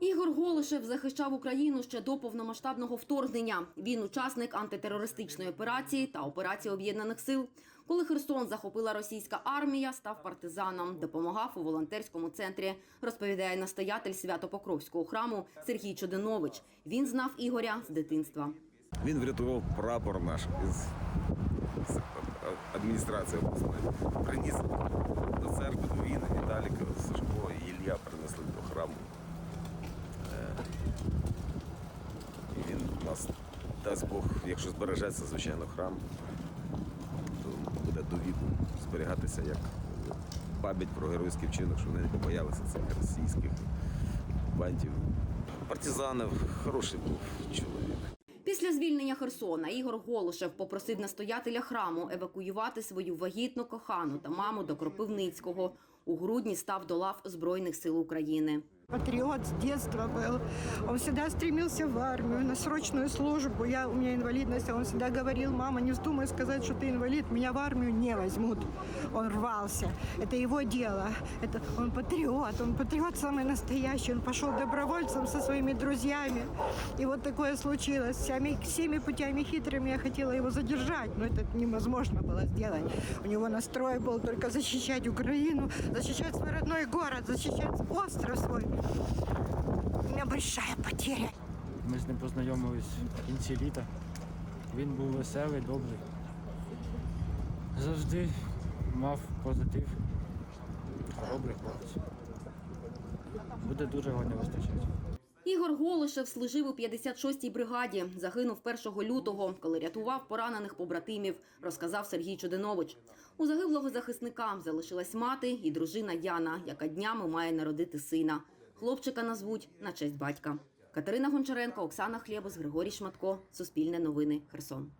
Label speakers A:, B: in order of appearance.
A: Ігор Голишев захищав Україну ще до повномасштабного вторгнення. Він учасник антитерористичної операції та операції об'єднаних сил. Коли Херсон захопила російська армія, став партизаном, допомагав у волонтерському центрі. Розповідає настоятель Свято-Покровського храму Сергій Чудинович. Він знав Ігоря з дитинства.
B: Він врятував прапор наш із адміністрації обласної. Приніс до церкви, до Віни, Віталіка, Сашко і Ілля принесли до храму. Е, І він у нас, дасть Бог, якщо збережеться, звичайно, храм, то буде до віку зберігатися як пам'ять про геройський вчинок, що вони не побоялися цих російських окупантів. Партизанів, хороший був чоловік.
A: Після звільнення Херсона Ігор Голишев попросив настоятеля храму евакуювати свою вагітну кохану та маму до Кропивницького. У грудні став до лав Збройних сил України.
C: Патриот с детства был. Он всегда стремился в армию, на срочную службу. Я, у меня инвалидность, а он всегда говорил, мама, не вздумай сказать, что ты инвалид, меня в армию не возьмут. Он рвался. Это его дело. Это, он патриот, он патриот самый настоящий. Он пошел добровольцем со своими друзьями. И вот такое случилось. Всеми, всеми путями хитрыми я хотела его задержать, но это невозможно было сделать. У него настрой был только защищать Украину, защищать свой родной город, защищать остров свой. У меня большая потеря.
D: Ми з ним познайомились в кінці літа. Він був веселий, добрий. Завжди мав позитив. Добрий хлопець. Буде дуже його не вистачати.
A: Ігор Голишев служив у 56-й бригаді. Загинув 1 лютого, коли рятував поранених побратимів, розказав Сергій Чудинович. У загиблого захисника залишилась мати і дружина Яна, яка днями має народити сина. Хлопчика назвуть на честь батька. Катерина Гончаренко, Оксана Хлєбус, Григорій Шматко. Суспільне новини. Херсон.